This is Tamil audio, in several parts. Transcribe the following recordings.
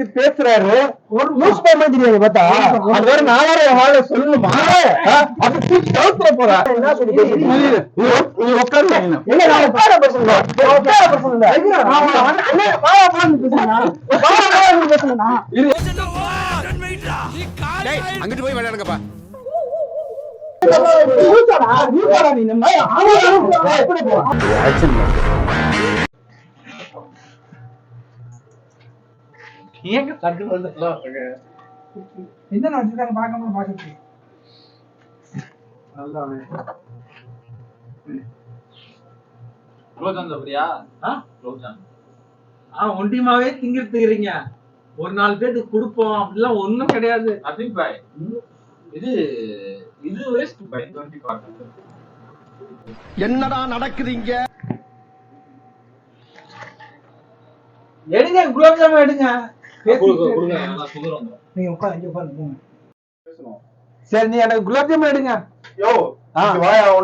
பத்தி பேசுறாரு ஒரு லூஸ் பேர் மாதிரி தெரியாது பார்த்தா அது வேற நாலாயிரம் வாழ சொல்லணுமா? அது தூக்கி கவுத்துற போறா என்ன சொல்லி? நீ- உட்காருங்க. இல்ல நான் உட்கார பேசல உட்கார பேசுறேன் பேசுறேன் அங்கிட்டு போய் விளையாடுங்கப்பா நீ ஏங்க தட்டு வந்து என்ன வச்சிருக்காங்க பார்க்காம பாக்குறது? ரோஜான் சாப்பிடுறியா ரோஜான் ஆ ஒண்டியமாவே திங்கிறதுக்குறீங்க ஒரு நாலு பேருக்கு கொடுப்போம். அப்படிலாம் ஒண்ணும் கிடையாது. நத்திங் பாய் இது இது வேஸ்ட் பாய் டுவெண்ட்டி கார்டு என்னடா நடக்குது இங்க எடுங்க குலோப் ஜாமுன் எடுங்க. நீங்க இங்க போங்க சரி நீ எனக்கு குலோப் ஜாமுன் எடுங்க யோ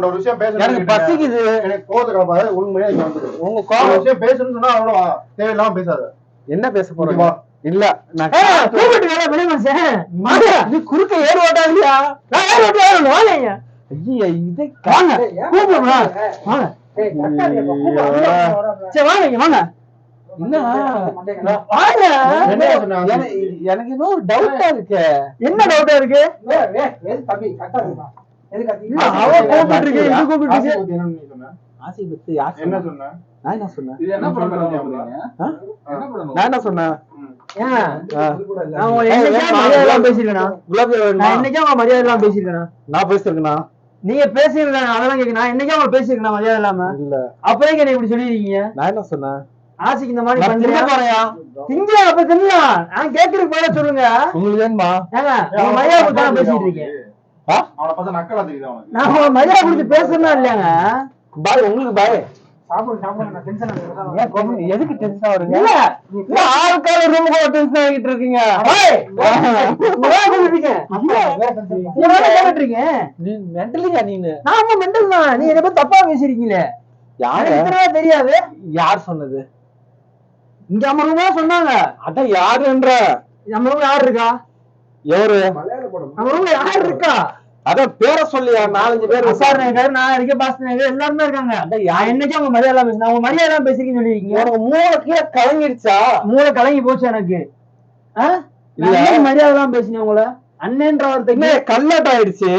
ஒரு விஷயம் பேசணும் எனக்கு பசிக்குது எனக்கு கோவத்தை கலப்பாத உண்மையா இங்க வந்துரு உங்க கோவம் விஷயம் பேசணும்னு சொன்னா அவ்வளோ தேவையில்லாம பேசாத என்ன பேச வா. இல்ல நான் கூப்பிட்டு வேலை வெளிய மனுஷன் மாமா, நீ குறுக்க ஏறு ஓட்டாதியா நான் ஓட்டு வாங்க ஐயா இதை வாங்க. கூப்பிடுறா வாங்க. சரி வாங்க இங்க வாங்க என்ன வாங்க என்ன சொன்ன? எனக்கு- எனக்கு இன்னும் டவுட்டா இருக்கு. என்ன டவுட்டா இருக்கு? என்ன சொன்னா? நான் என்ன சொன்னேன் நான் என்ன சொன்னேன். நான் பேசிருக்கேனா நீங்க பேசிருக்கேன் அதெல்லாம் கேட்க நான் என்னைக்கா பேசிருக்கேன் மரியாதை இல்லாம? இல்ல. அப்புறம் என்ன இப்படி சொல்லிருக்கீங்க நான் என்ன சொன்னேன் ஆசைக்கு இந்த மாதிரி திங்க போறேயா திங்க அப்ப நான் கேக்குறதுக்கு மேல சொல்லுங்க. உங்களுக்கு வேணுமா? ஏங்க உங்க மரியாதை கொடுத்து நான் பேசிட்டு இருக்கேன்? அவனை பார்த்தா நக்கலா தெரியுது அவனுக்கு. நான் உங்க மரியாதை கொடுத்து பேசணும்னா இல்லையாங்க? பாய் உங்களுக்கு பாய்? எதுக்கு டென்ஷன் ஆகுறீங்க? இல்ல. இல்ல ஆளுக்கால ரூம் கூட டென்ஷன் ஆகிட்டு இருக்கீங்க. நீ மென்டலியா நாம மெண்டல் தான். நீ என்ன தப்பா பேசிருக்கீங்களே யாரு? தெரியாது. யார் சொன்னது? இங்க தான் சொன்னாங்க. அட யாருன்ற? நம்ம ரூம்ல யார் இருக்கா எவரு? நம்ம ரூம்ல யார் இருக்கா அதான் பேரை சொல்லியா? நாலஞ்சு பேர் அசார் நகர் நான் இருக்கேன் பாஸ் நகர் எல்லாருமே இருக்காங்க. நான் என்னைக்கும் உங்க மரியாதை பேசுறேன் உங்க மரியாதை இல்லாம பேசிருக்கீங்கன்னு சொல்லிருக்கீங்க உனக்கு மூளை கீழே கலங்கிடுச்சா மூளை கலங்கி போச்சு எனக்கு. என்னைக்கு மரியாதை இல்லாம பேசினேன் உங்களை. அண்ணன்ற வார்த்தைக்கு கல்லாட் ஆயிடுச்சு.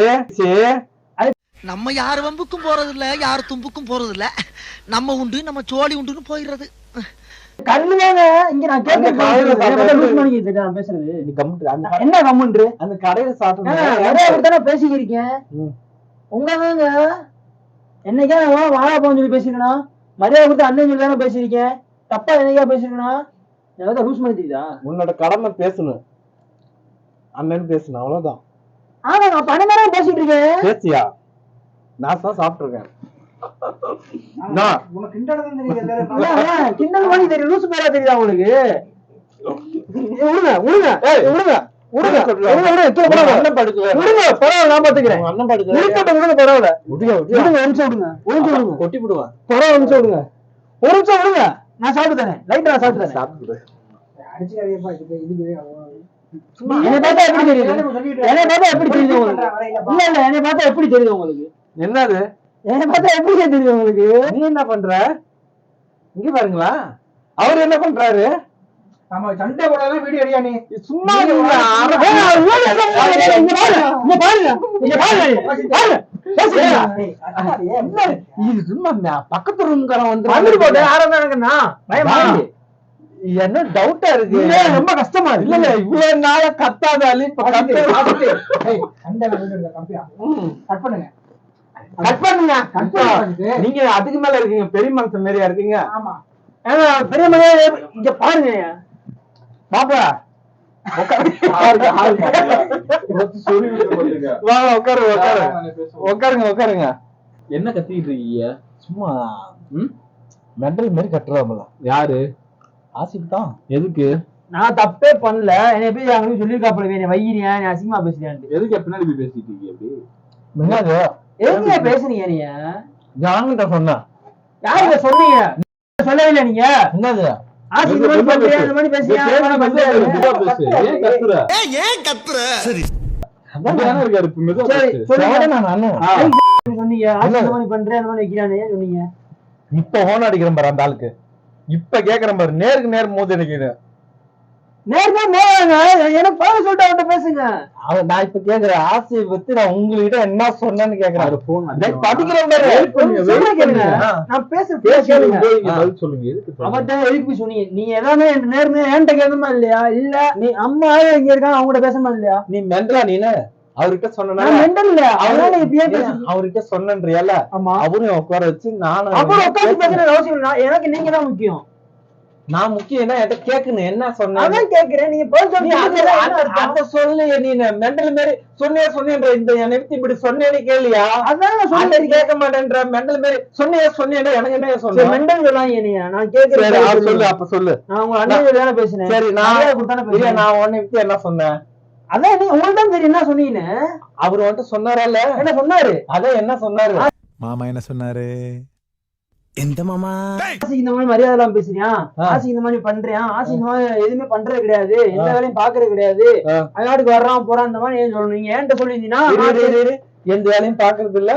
நம்ம யார் வம்புக்கும் போறது இல்ல யார் தும்புக்கும் போறது இல்ல நம்ம உண்டு நம்ம சோழி உண்டுன்னு போயிடுறது. என்ன கம்முன்று அந்த கடையில சாப்பிட்டு தானே பேசிக்கிருக்கேன் ம். உங்கதாங்க. என்னைக்கா நான் வாழா போன்னு சொல்லி பேசிருக்கணும் மரியாதை கொடுத்து அண்ணன் சொல்லி தானே பேசியிருக்கேன். தப்பா என்னைக்கா பேசிருக்கணும் ஏதாவது லூஸ் பண்ணி தெரியுதா? உன்னோட கடமை பேசணும். அண்ணன் பேசணும் அவ்வளவுதான். ஆமா நான் பணம் பேசிட்டு இருக்கேன். பேசியா? நான் தான் சாப்பிட்டுருக்கேன். கிண்டல் பண்ணி தெரியும். லூசு பேரா தெரியுதா உங்களுக்கு விடுங்க விடுங்க விடுங்க நான் சாப்பிட்டு தரேன். லைட்டா நான் சாப்பிட்டு தரேன். சாப்பிட்டு என்னை பார்த்தா எப்படி தெரியுது? என்னை பார்த்தா எப்படி தெரியுது உங்களுக்கு? இல்ல இல்ல என்னை பார்த்தா எப்படி தெரியுது உங்களுக்கு? என்னது? என்னை பார்த்தா எப்படி தெரியுது உங்களுக்கு? நீ என்ன பண்ற? இங்க பாருங்களா. அவர் என்ன பண்றாரு? நம்ம சண்டை வீடியோ அடியா நீ? சும்மா. என்ன? இது சும்மா பக்கத்து ரூம்காரன் வந்து வந்துட்டு போட்டு பயமா? பாய். என்ன டவுட்டா இருக்கு? ரொம்ப கஷ்டமா இல்ல இல்ல இவ்வளவு நாள கத்தாத அலி இப்ப கத்து ம். கட் பண்ணுங்க. கட் பண்ணுங்க. நீங்க அதுக்கு மேல இருக்கீங்க பெரிய மனுஷன் மாதிரியா இருக்கீங்க? ஆமா. பெரிய மனிதர் இங்க பாருங்க. பாப்பா. உட்காருங்க உட்காருங்க. என்ன கத்திக்கிட்டு இருக்கீங்க? சும்மா? மெண்டல் மாதிரி கட்டுறாமல. யாரு? ஆசிப் தான். எதுக்கு? நான் தப்பே பண்ணல. என்னை போய் அங்க சொல்லியிருக்காப்புல வையிறியா? நீ அசிங்கமா பேசுறியான்ட்டு. எதுக்கு பின்னாடி போய் பேசிட்டு இருக்கீங்க அப்படி? என்னது எதுங்க பேசுறீங்க நீங்க? ஜாங்கிட்ட சொன்னேன் யாருங்க சொன்னீங்க? சொல்லவே இல்லை நீங்க? என்னது? இப்ப ஹோன் அடிக்கிறேன் பாரு அந்த ஆளுக்கு. இப்ப கேக்குறேன் பாரு நேருக்கு நேர் மோதி அடிக்கிறேன் நேர்மையா மோதாங்க எனக்கு பதில் சொல்லிட்டு அவன்கிட்ட பேசுங்க. அவன் நான் இப்ப கேக்குறேன் ஆசையை பத்தி நான் உங்ககிட்ட என்ன சொன்னேன்னு கேக்குறேன். போன் படிக்கிறேன் நான் பதில் சொல்லுங்க? அவர்கிட்ட போய் சொன்னீங்க. நீங்க எல்லாமே என் நேர்மையா என்கிட்ட கேட்கணுமா இல்லையா? இல்ல நீ அம்மா இங்க இருக்காங்க அவங்க கூட பேசணுமா இல்லையா? நீ மெண்டலா நீனு அவர்கிட்ட சொன்னா அவர்கிட்ட சொன்னன்றியல்ல ஆமா. அவரையும் உட்கார வச்சு நானும் எனக்கு நீங்க தான் முக்கியம். நான் முக்கியம் என்ன என்கிட்ட கேக்கணும் என்ன சொன்னேன்? அதான் கேக்குறேன். நீ அத- சொல்லு. நீ மெண்டல் மாதிரி சொன்னியா சொன்னேன்ற இந்த என்னை பத்தி இப்படி சொன்னேன்னு கேளியா? அதான் சொல்றேன் கேட்க மாட்டேன்ற மெண்டல் மாதிரி சொன்னியா சொன்னியா எனக்கு என்ன சொன்ன? மெண்டல் சொல்லாங்க நீங்க நான் கேக்குறேன். சொல்லு. அப்ப சொல்லு. நான் உங்க அண்ணன் தானே பேசினேன். சரி நான் இல்ல நான் உன்னை பத்தி என்ன சொன்னேன்? அதான் நீ உங்களுக்கு தான் தெரியும் என்ன சொன்னீங்கன்னு அவர் வந்துட்டு சொன்னாரல்ல. என்ன சொன்னாரு? அதான் என்ன சொன்னாரு? மாமா என்ன சொன்னாரு? எந்த மாமா? ஆசிக்கு இந்த மாதிரி மரியாதை எல்லாம் பேசுறியா? ஆ. ஆசி இந்த மாதிரி பண்றியான் ஆசி இந்த மாதிரி எதுவுமே பண்றது கிடையாது. எந்த வேலையும் பாக்குறது கிடையாது. ஆ. அயாட்டுக்கு வர்றான் போறான் இந்த மாதிரி ஏன் சொல்லணும் நீங்க என்கிட்ட சொல்லியிருந்தீங்கன்னா. எந்த வேலையும் பாக்குறது இல்ல.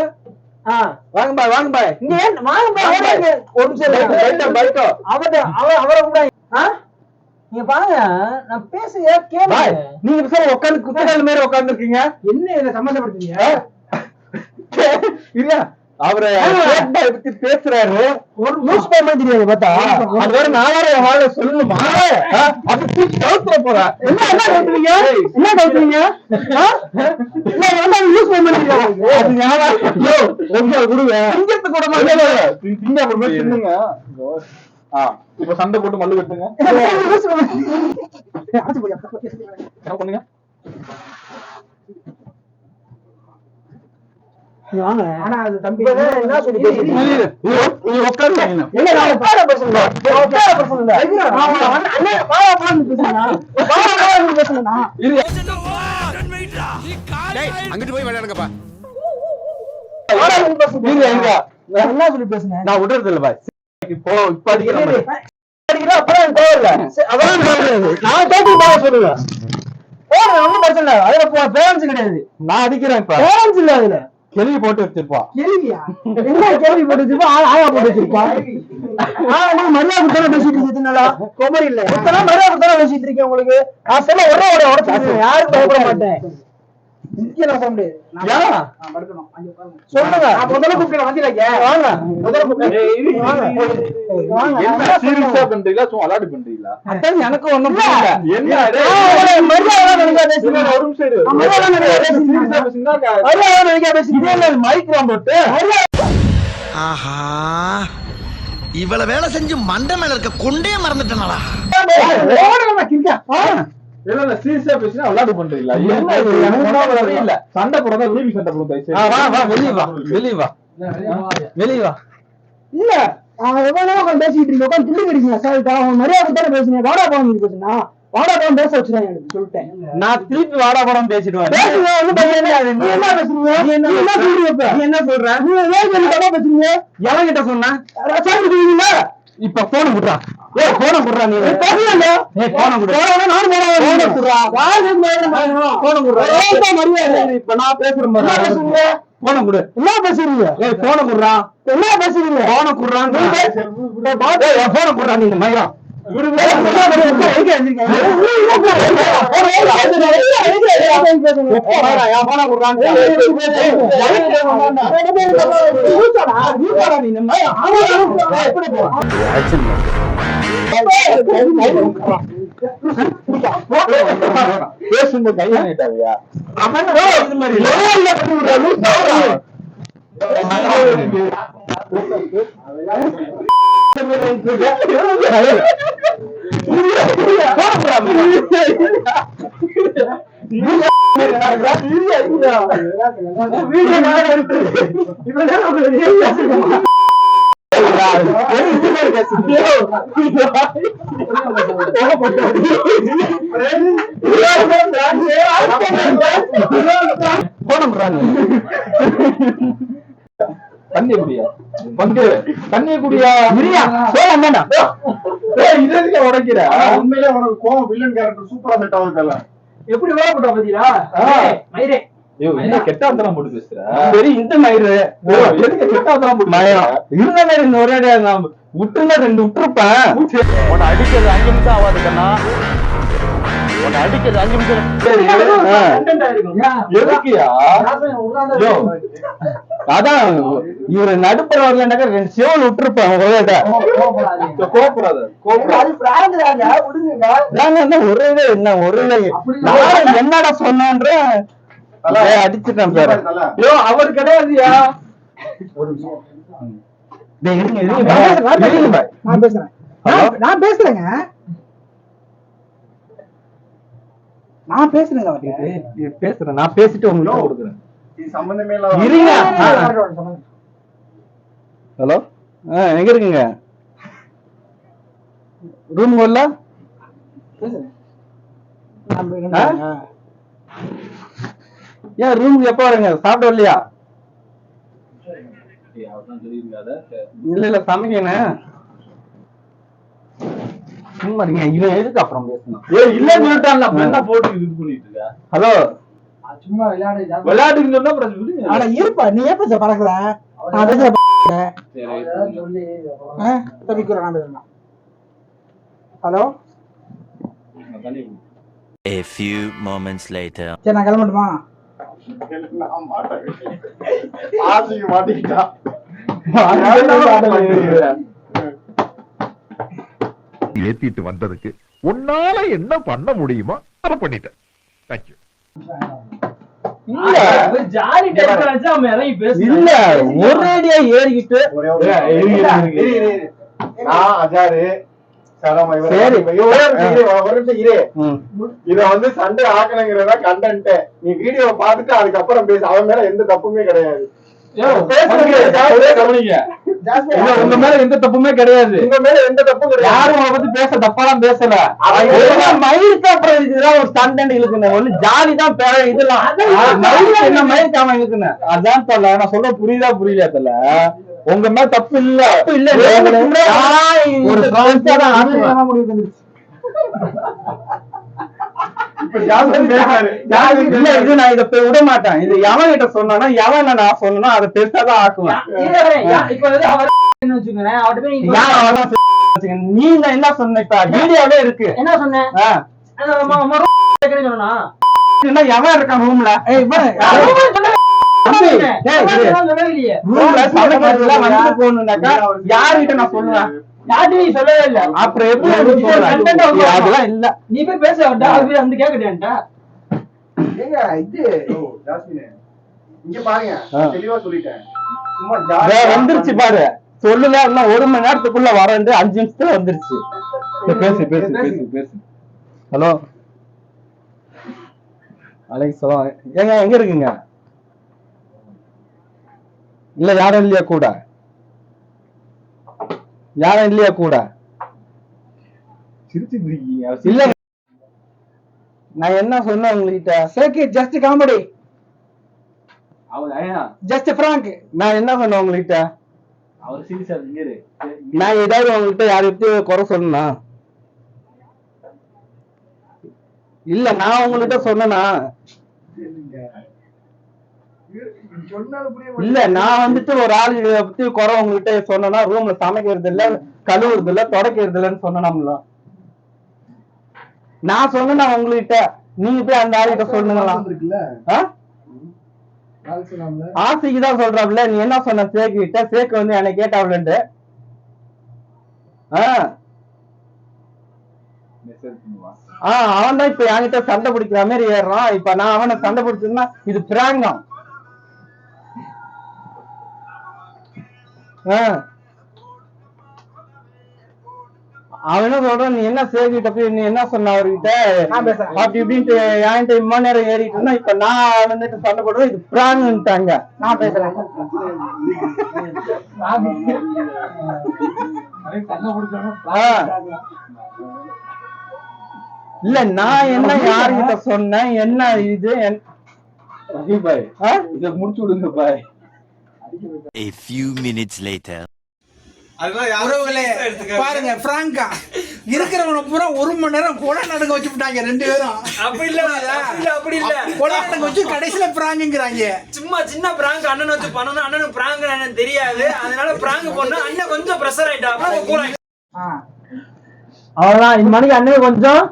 வாங்க பாய் வாங்க பாய் இங்க ஏன் வாங்க பா, வாங்க. வாங்க. ஒரு நிமிஷம். பைட்டோ பைட்டோ அவர்ட்ட அவ- அவரை கூட ஆ? நீங்க பாருங்க நான் கேளுங்க. பாய் நீங்க பேசாம உட்காந்து குத்தகால் மாதிரி உட்கார்ந்து இருக்கீங்க என்ன இதை சம்மந்தப்படுத்துறீங்க இல்ல. அவரு பத்தி பேசுறாரு? ஒரு நியூஸ் பேப்பர் தெரியாது பார்த்தா. அது வேற நாலாயிரம் வாழ சொல்லணுமா? தூக்கி போறா. என்ன என்ன கவுத்துறீங்க? என்ன கவுத்துறீங்க? நியூஸ் பேப்பர் அது ஞாபகம் யோ, ரொம்ப கொடுங்க திங்கத்து கூட திங்க அப்புறமா தின்னுங்க ஆ இப்ப சண்டை போட்டு மல்லு கட்டுங்க. பண்ணுங்க நீங்க வாங்க ஆனா அது தம்பி என்ன சொல்லி பேசுறீங்க உட்காருங்க இல்ல நான் உட்கார பேசுங்க நான் உட்கார பேசுங்க நான் வந்து அண்ணே வாடா போன்னு பேசுங்க வாடா போன்னு பேசுங்க டேய் அங்கிட்டு போய் விளையாடுங்கப்பா என்ன சொல்லி பேசுங்க நான் விடுறது இல்ல இப்போ இப்ப அடிக்கிறேன் அப்புறம் தேவையில்ல அதான் நான் கேட்டு போக சொல்லுவேன் ஒன்றும் பிரச்சனை இல்லை அதுல பேரண்ட்ஸ் கிடையாது நான் அடிக்கிறேன் இப்ப பேரண்ட்ஸ் இல்ல அதுல கேள்வி போட்டு வச்சிருப்பா. என்ன கேள்வி போட்டு வச்சிருப்பா? ஆயா போட்டு வச்சிருப்பா. ஆ நீ மரியாதை கொடுத்தானே பேசிட்டு இருக்கீங்களா குமரி இல்ல. மரியாதை கொடுத்தானே பேசிட்டு இருக்கேன் உங்களுக்கு. நான் சொல்ல ஒரே ஒரு உடச்சு யாரும் பயப்பட மாட்டேன். முடியாது? சொல்லுங்க நான் முதல்ல கூப்பிட்டு வந்தீங்க வாங்க முதல்ல கூப்பிட்டு எனக்கு ஒண்ணும் ஆஹா இவ்வளவு வேலை செஞ்சு மண்டை மேல இருக்க கொண்டே மறந்துட்டனாடா இல்ல இல்ல சீரியஸா பேசினா விளையாடு பண்றீங்களா புரியல சண்டை போடுறதா டிவி சண்டை போடும். வா வா வெளிய வா வெளிய வா. வெளிய வா. இல்ல அவன் எவ்வளவு நேரம் பேசிட்டு இருக்கீங்க உட்கார்ந்து கிள்ளி கிடைக்கீங்க சார் அவன் மரியாதை கொடுத்தானே பேசுங்க வாடா போவாங்க பேசுனா? வாடா பேச வச்சுறேன் எனக்கு சொல்லிட்டேன். நான் திருப்பி வாடா படம் பேசிடுவேன். நீ என்ன பேசுறீங்க? நீ என்ன சொல்றீங்க நீ என்ன சொல்ற? நீ ஏன் தப்பா பேசுறீங்க? எவன் கிட்ட சொன்ன? இப்ப போன குடுறா ஏய் போன குடுறா நீ பேசுங்க ஏய் போன குடு நானும் போன குடுறா யாரு போன குடுறா ஏன் மரியாதை இப்ப நான் பேசுறேன் போன குடு என்ன பேசுறீங்க ஏய் போன குடுறா என்ன பேசுறீங்க போன குடுறான் ஏய் போன குடுறா நீ போன குடுறான் பேசும்போது கை வாங்கிட்டாவியா இது மாதிரி தண்ணி குடியா பங்கு தண்ணி குடியா சோழம் வேண்டாம் ஏய், இது எதுக்கு உடைக்கிற உண்மையிலே உனக்கு கோவம் வில்லன் கேரக்டர் சூப்பரா செட் ஆகுதுல்ல எப்படி வேலை போட்டா பாத்தீங்களா மயிரே விட்டுனா ரெண்டு விட்டுருப்பேன் உன்னை அடிக்கிறது அஞ்சு நிமிஷம் ஆகாது கண்ணா. உன்னை அடிக்கிறது அஞ்சு நிமிஷம். எதுக்குயா. அதான் இவரு நடுப்புற வரலனாக்கா ரெண்டு சேவல் விட்டுருப்பேன். கோபப்படாத என்ன ஒரே என்ன ஒரே என்னடா சொன்னேன்ற அடிச்சிட்டேன் பாரு. தல ஐயோ அவர் கிடையாதுயா? பாய். நான் பேசுறேன். நான் பேசுறேங்க. நான் பேசுறேங்க அவர்கிட்ட. பேசுறேன். நான் பேசிட்டு உங்களுக்கு கொடுக்குறேன். சம்பந்தமே. ஹலோ? ஆ எங்க இருக்குங்க? ரூம் வரல பேசுறேன். ஏன் ரூமுக்கு எப்போ வரீங்க சாப்பிட வரலையா? அவர்தான் சொல்லியிருக்காத. இல்ல இல்ல சும்மா இருங்க இவன் எதுக்கு அப்புறம் பேசணும்? என்ன போட்டு இது பண்ணிட்டு இருக்க? ஹலோ? சும்மா விளையாடு சொன்னா அப்புறம் ஆனா இருப்பா நீ ஏன் பேச நான் hello. A few moments later. சரி நான் கிளம்பட்டுமா? நான் மாட்டேன் ஆசைக்கு மாட்டிக்கிட்டா. ஏத்திட்டு வந்ததுக்கு உன்னால என்ன பண்ண முடியுமோ அதை பண்ணிட்டேன். தேங்க்யூ இல்ல. ஒரேடியா ஏறிக்கிட்டு. அஜாரு. இத வந்து சண்டை ஆக்கணுங்கிறதா கண்டென்ட் நீ வீடியோ பார்த்துட்டு அதுக்கப்புறம் பேசு. அவன் மேல எந்த தப்புமே கிடையாது. உங்க மேல எந்த தப்புமே கிடையாது. உங்க மேல எந்த தப்பும் கிடையாது. யாரும் அவனை பத்தி பேச தப்பாலாம் பேசல. மயிருக்கு அப்புறம் இதுதான் ஒரு ஸ்டண்ட் இழுக்குன ஒண்ணு ஜாலி தான் பேர இதெல்லாம். மயிருக்கு என்ன இழுக்குன அதான் தெரியல நான் சொல்ல புரியுதா புரியலையா தெரியல உங்க மேல தப்பு இல்ல. தப்பு இல்ல. ஒரு. முடிவு வந்துருச்சு இப்ப ஜாஸ்தி பேசாரு இல்ல இது நான் இத போய் விட மாட்டேன். இது எவன் கிட்ட சொன்னா எவன் நான் சொன்னா அதை பெருசா தான் ஆக்குவேன். நீ என்ன சொன்ன வீடியோல இருக்கு. என்ன. சொன்னா? எவன் இருக்கான் ரூம்ல ரூம்ல சமைக்கிறதுல வந்து போகணும்னாக்கா யாருகிட்ட நான் சொல்லுவேன்? யார்ட்டையும் சொல்லவே இல்ல. அப்புறம் எப்படி? அதெல்லாம் இல்ல. நீ போய் பேச வேண்டா அது போய் வந்து கேக்குறேன்டா ஏங்க இது ஓ, ஜாஸ்மினே. இங்க பாருங்க ஆ. தெளிவா சொல்லிட்டேன். சும்மா இதோ ஜாலியா வந்துருச்சு பாரு. சொல்லல இன்னும் ஒரு மணி நேரத்துக்குள்ள வரேன் அஞ்சு நிமிஷத்துல வந்துருச்சு. பேசு பேசு பேசு பேசு. ஹலோ. அலைக்கு ஏங்க எங்க இருக்குங்க? இல்ல யாரும் இல்லையா கூட? யாரும் இல்லையா கூட? இல்ல. நான் என்ன சொன்னேன் உங்ககிட்ட? சேக்கு ஜஸ்ட் காமெடி ஜஸ்ட் பிராங்க் நான் என்ன சொன்னேன் உங்ககிட்ட? நான் ஏதாவது உங்ககிட்ட யாரையும் குறை சொன்னா இல்ல நான் உங்ககிட்ட புரிய இல்ல நான் வந்துட்டு ஒரு ஆள் பத்தி குறை உங்ககிட்ட சொன்னனா ரூம்ல சமைக்கிறது இல்ல கழுவுறது இல்ல தொடக்கிறது இல்லன்னு சொன்னோம்ல நான் சொன்னா உங்ககிட்ட நீங்க போய் அந்த ஆளுகிட்ட சொன்னாம்ல ஆசைக்கு தான் சொல்றாப்ல நீ என்ன சொன்ன சேக்கு கிட்ட சேக்கு வந்து என்னை கேட்டாப்லன்ட்டு. ஆ. மெசேஜ் பண்ணுவா? ஆ அவன் தான் இப்ப என்கிட்ட சண்டை பிடிக்கிற மாதிரி ஏறுறான். இப்ப நான் அவனை சண்டை பிடிச்சிருந்தா இது பிராங்க் தான் ஆ. அவன் என்ன சொல்றான் நீ என்ன சேகிட்ட போய் நீ என்ன சொன்ன அவர்கிட்ட. அப்படி இப்படின்ட்டு என்கிட்ட இம்மா நேரம் ஏறிட்டு இருந்தா இப்ப நான் வந்துட்டு சண்டை போடுவேன் இது பிராங்க்ட்டாங்க நான் பேசுறேன். இல்ல நான் என்ன யாருகிட்ட சொன்னேன் என்ன இது பாய்? இத முடிச்சு விடுங்க பாய் A few minutes later. உறவுகளே பாருங்க பிராங்கா இருக்கிறவன பூரா ஒரு மணி நேரம் கொலை நடக்க வச்சு விட்டாங்க ரெண்டு பேரும். அப்படி இல்ல இல்ல அப்படி இல்ல. கொலை நடக்க வச்சு கடைசியில பிராங்குங்கிறாங்க சும்மா சின்ன பிராங்க் அண்ணன் வச்சு பண்ணணும். அண்ணனுக்கு பிராங்க் என்னன்னு தெரியாது. அதனால பிராங்க் பண்ணா அண்ணன் கொஞ்சம் ப்ரெஷர் ஆயிட்டா. அவ்வளவுதான். இந்த மணிக்கு அண்ணன் கொஞ்சம்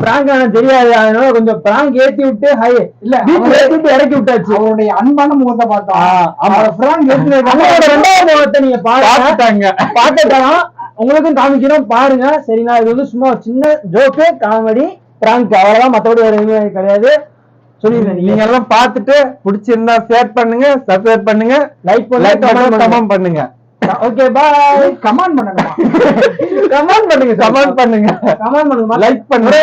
பிராங்க் எனக்கு தெரியாது. அதனால கொஞ்சம் பிராங்க் ஏத்தி விட்டு ஹை இல்ல ஏத்தி இறக்கி விட்டாச்சு. அவருடைய அன்பான முகத்தை பார்த்தா ஆமா. பிராங்க் அண்ணனோட ரெண்டாவது முகத்தை நீங்க பாத்துட்டாங்க பாத்துட்டோம் உங்களுக்கும் காமிக்கிறோம். பாருங்க. சரிங்களா? இது வந்து சும்மா சின்ன ஜோக்கு காமெடி பிராங்க் அவ்வளவுதான். மத்தபடி வேற எதுவுமே கிடையாது. சொல்லிருந்தேன் நீங்க. எல்லாம் பார்த்துட்டு பிடிச்சிருந்தா ஷேர் பண்ணுங்க சப்ஸ்கிரைப் பண்ணுங்க. லைக் பண்ணுங்க பண்ணுங்க. ஓகே பாய் கமெண்ட் பண்ணணுமா கமெண்ட் பண்ணுங்க கமெண்ட் பண்ணுங்க. கமெண்ட் பண்ணுங்க லைக் பண்ணுங்க.